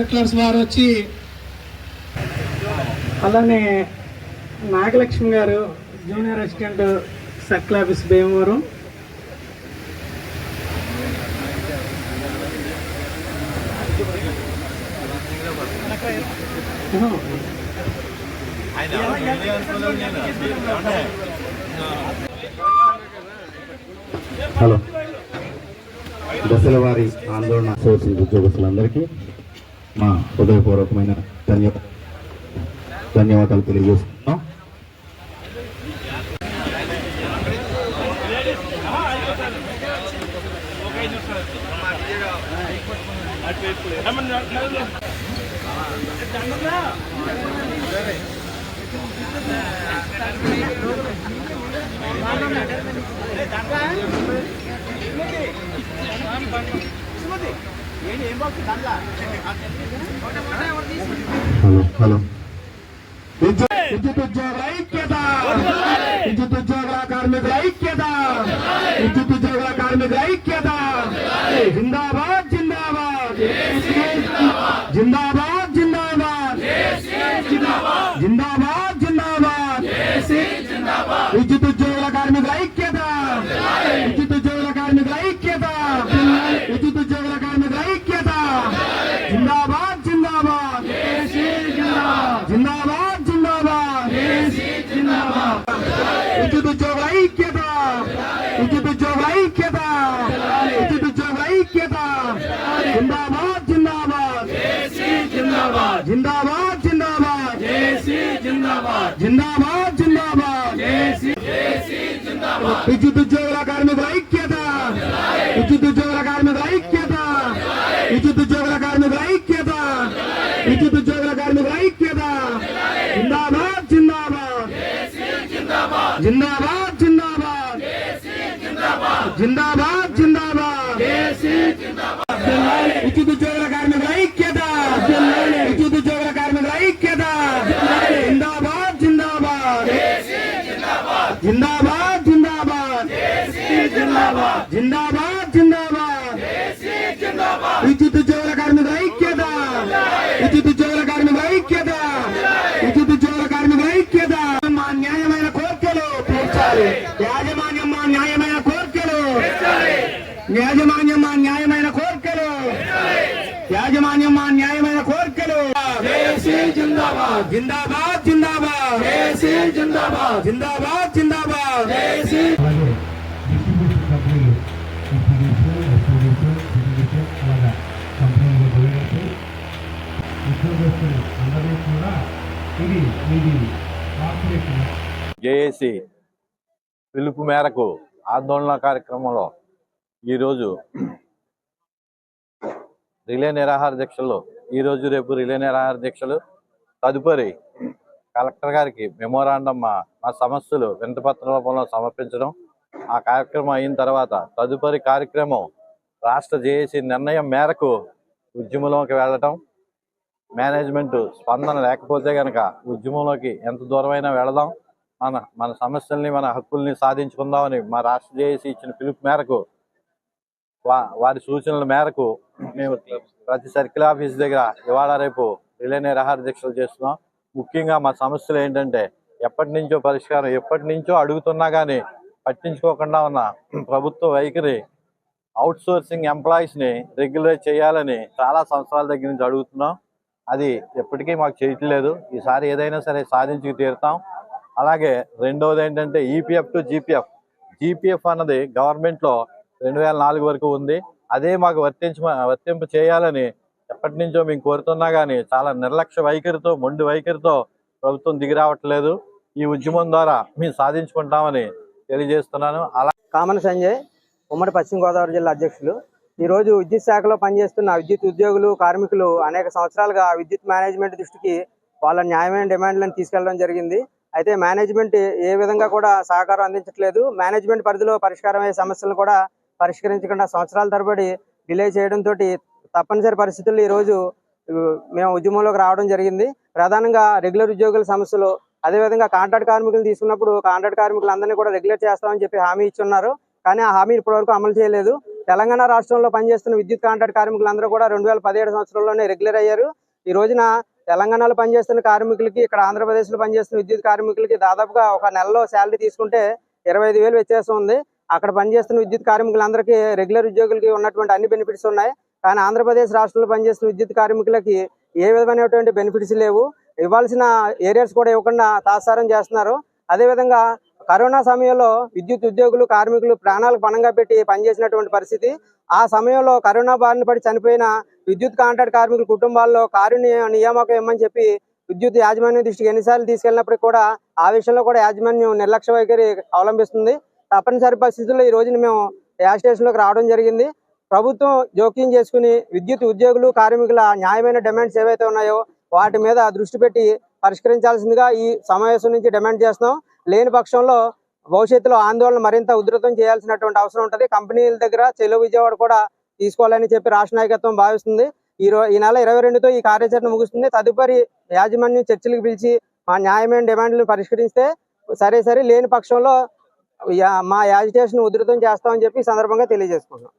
సెక్లర్స్ వారు వచ్చి అలానే నాగలక్ష్మి గారు junior assistant circle office Bhimavaram. Hello. దశల వారి ఆందోళన సోర్సింగ్ ఉద్యోగస్తులందరికీ మా హృదయపూర్వకమైన ధన్య ధన్యవాదాలు తెలియజేస్తున్నాం. దాంట్లో. Hello hello. విద్యుత్ ఉద్యోగుల ఐక్యత. విద్యుత్ ఉద్యోగుల కార్మికుల ఐక్యత. విద్యుత్ ఉద్యోగుల కార్మికుల ఐక్యత. జిందాబాద్ జిందాబాద్ జిందాబాద్ జిందాబాద్ జిందాబాద్ జిందాబాద్ విద్యుత్ ఉద్యోగుల కార్మికుల ఐక్యత విద్యుత్ ఉద్యోగుల కార్మికుల ఐక్యత విద్యుత్ ఉద్యోగుల కార్మికుల ఐక్యత జిందాబాద్ జిందాబాద్ జిందాబాద్ జిందాబాద్ విద్యుత్ ఉద్యోగుల ఐక్యత విద్యుత్ ఉద్యోగుల ఐక్యత విద్యుత్ ఉద్యోగుల ఐక్యత. జిందాబాద్ జిందాబాద్. జిందాబాద్ జిందాబాద్. జిందాబాద్ జిందాబాద్. జిందాబాద్ విద్యుత్ ఉద్యోగుల కార్మికుల ఐక్యత విద్యుత్ ఉద్యోగుల కార్మికుల ఐక్యత విద్యుత్ ఉద్యోగుల కార్మికుల ఐక్యత విద్యుత్ ఉద్యోగుల కార్మికుల ఐక్యత జిందాబాద్ జిందాబాద్ జిందాబాద్. జిందాబాద్ జిందాబాద్. జిందాబాద్ ఉచిత ఉద్యోగుల కార్మికుల ఐక్యత. ఉచిత ఉద్యోగుల కార్మికుల ఐక్యత. జిందాబాద్ జిందాబాద్. జిందాబాద్ జిందాబాద్. జిందాబాద్ జిందాబాద్. విద్యుత్ ఉద్యోగుల కార్మికుల ఐక్యత. విద్యుత్ ఉద్యోగ కార్మికుల ఐక్యత విద్యుత్ ఉద్యోగుల కార్మికుల ఐక్యత మా న్యాయమైన కోరికలు తీర్చాలి యాజమాన్యం మా న్యాయమైన కోరికలు. యాజమాన్యం మా న్యాయమైన కోరికలు. యాజమాన్యం మా న్యాయమైన కోరికలు. జిందాబాద్. జిందాబాద్ జిందాబాద్. జిందాబాద్. జిందాబాద్ జిందాబాద్. ఉద్యోగస్తులు అందరూ కూడా ఇది ఇది కార్పొరేషన్ జేఏసీ పిలుపు మేరకు ఆందోళన కార్యక్రమంలో ఈరోజు రిలే నిరాహార దీక్షలు ఈరోజు రేపు రిలే నిరాహార దీక్షలు. తదుపరి కలెక్టర్ గారికి మెమోరాండం మా మా సమస్యలు వినతిపత్ర రూపంలో సమర్పించడం. ఆ కార్యక్రమం అయిన తర్వాత తదుపరి కార్యక్రమం రాష్ట్ర జేఏసీ నిర్ణయం మేరకు ఉద్యమంలోకి వెళ్ళటం. మేనేజ్మెంట్ స్పందన లేకపోతే కనుక ఉద్యమంలోకి ఎంత దూరమైనా వెళదాం. మన మన సమస్యల్ని మన హక్కుల్ని సాధించుకుందామని మా రాష్ట్ర జేఏసీ ఇచ్చిన పిలుపు మేరకు వా వారి సూచనల మేరకు మేము ప్రతి సర్కిల్ ఆఫీస్ దగ్గర ఇవాళ రేపు రిలే నిరాహార దీక్షలు చేస్తున్నాం. ముఖ్యంగా మా సమస్యలు ఏంటంటే ఎప్పటి నుంచో పరిష్కారం ఎప్పటి నుంచో అడుగుతున్నా కానీ పట్టించుకోకుండా ఉన్న ప్రభుత్వ వైఖరి అవుట్ సోర్సింగ్ ఎంప్లాయీస్ని రెగ్యులర్ చేయాలని చాలా సంవత్సరాల దగ్గర నుంచి అడుగుతున్నాం. అది ఎప్పటికీ మాకు చేయట్లేదు. ఈసారి ఏదైనా సరే సాధించి తీరుతాం. అలాగే రెండవది ఏంటంటే ఈపీఎఫ్ టు జీపీఎఫ్ జీపీఎఫ్ అన్నది గవర్నమెంట్లో రెండు వేల నాలుగు వరకు ఉంది. అదే మాకు వర్తించ వర్తింపు చేయాలని ఎప్పటి నుంచో మేము కోరుతున్నా కానీ చాలా నిర్లక్ష్య వైఖరితో మొండి వైఖరితో ప్రభుత్వం దిగి రావట్లేదు. ఈ ఉద్యమం ద్వారా మేము సాధించుకుంటామని తెలియజేస్తున్నాను. అలా కామన్ సంజయ్ ఉమ్మడి పశ్చిమ గోదావరి జిల్లా అధ్యక్షులు. ఈరోజు విద్యుత్ శాఖలో పనిచేస్తున్న విద్యుత్ ఉద్యోగులు కార్మికులు అనేక సంవత్సరాలుగా విద్యుత్ మేనేజ్మెంట్ దృష్టికి వాళ్ళ న్యాయమైన డిమాండ్లను తీసుకెళ్ళడం జరిగింది. అయితే మేనేజ్మెంట్ ఏ విధంగా కూడా సహకారం అందించట్లేదు. మేనేజ్మెంట్ పరిధిలో పరిష్కారమయ్యే సమస్యలను కూడా పరిష్కరించకుండా సంవత్సరాల తరబడి డిలే చేయడంతో తప్పనిసరి పరిస్థితుల్లో ఈ రోజు మేము ఉద్యమంలోకి రావడం జరిగింది. ప్రధానంగా రెగ్యులర్ ఉద్యోగుల సమస్యలు అదేవిధంగా కాంట్రాక్ట్ కార్మికులు తీసుకున్నప్పుడు కాంట్రాక్ట్ కార్మికులందరినీ కూడా రెగ్యులేట్ చేస్తామని చెప్పి హామీ ఇచ్చున్నారు. కానీ ఆ హామీ ఇప్పటివరకు అమలు చేయలేదు. తెలంగాణ రాష్ట్రంలో పనిచేస్తున్న విద్యుత్ కాంట్రాక్ట్ కార్మికులందరూ కూడా రెండు వేల పదిహేడు సంవత్సరంలోనే రెగ్యులర్ అయ్యారు. ఈ రోజున తెలంగాణలో పనిచేస్తున్న కార్మికులకి ఇక్కడ ఆంధ్రప్రదేశ్లో పనిచేస్తున్న విద్యుత్ కార్మికులకి దాదాపుగా ఒక నెలలో శాలరీ తీసుకుంటే ఇరవై ఐదు వేలు వ్యత్యాసం ఉంది. అక్కడ పనిచేస్తున్న విద్యుత్ కార్మికులందరికీ రెగ్యులర్ ఉద్యోగులకి ఉన్నటువంటి అన్ని బెనిఫిట్స్ ఉన్నాయి. కానీ ఆంధ్రప్రదేశ్ రాష్ట్రంలో పనిచేస్తున్న విద్యుత్ కార్మికులకి ఏ విధమైనటువంటి బెనిఫిట్స్ లేవు. ఇవ్వాల్సిన ఏరియాస్ కూడా ఇవ్వకుండా తాత్సారం చేస్తున్నారు. అదేవిధంగా కరోనా సమయంలో విద్యుత్ ఉద్యోగులు కార్మికులు ప్రాణాలకు పణంగా పెట్టి పనిచేసినటువంటి పరిస్థితి. ఆ సమయంలో కరోనా బారిన పడి చనిపోయిన విద్యుత్ కాంట్రాక్ట్ కార్మికుల కుటుంబాల్లో కారుణ్య నియామకం ఇవ్వమని చెప్పి విద్యుత్ యాజమాన్యం దృష్టికి ఎన్నిసార్లు తీసుకెళ్ళినప్పటికీ కూడా ఆ విషయంలో కూడా యాజమాన్యం నిర్లక్ష్య వైఖరి అవలంబిస్తుంది. తప్పనిసరి పరిస్థితుల్లో ఈ రోజున మేము యాజ్ స్టేషన్లోకి రావడం జరిగింది. ప్రభుత్వం జోక్యం చేసుకుని విద్యుత్ ఉద్యోగులు కార్మికుల న్యాయమైన డిమాండ్స్ ఏవైతే ఉన్నాయో వాటి మీద దృష్టి పెట్టి పరిష్కరించాల్సిందిగా ఈ సమావేశం నుంచి డిమాండ్ చేస్తున్నాం. లేని పక్షంలో భవిష్యత్తులో ఆందోళన మరింత ఉధృతం చేయాల్సినటువంటి అవసరం ఉంటుంది. కంపెనీల దగ్గర చెలో విజయవాడ కూడా తీసుకోవాలని చెప్పి రాష్ట్ర నాయకత్వం భావిస్తుంది. ఈ రో ఈ నెల ఇరవై రెండుతో ఈ కార్యాచరణ ముగుస్తుంది. తదుపరి యాజమాన్యం చర్చలకు పిలిచి మా న్యాయమైన డిమాండ్లను పరిష్కరిస్తే సరే సరే లేని పక్షంలో మా యాజిటేషన్ ఉధృతం చేస్తామని చెప్పి సందర్భంగా తెలియజేసుకుంటున్నాం.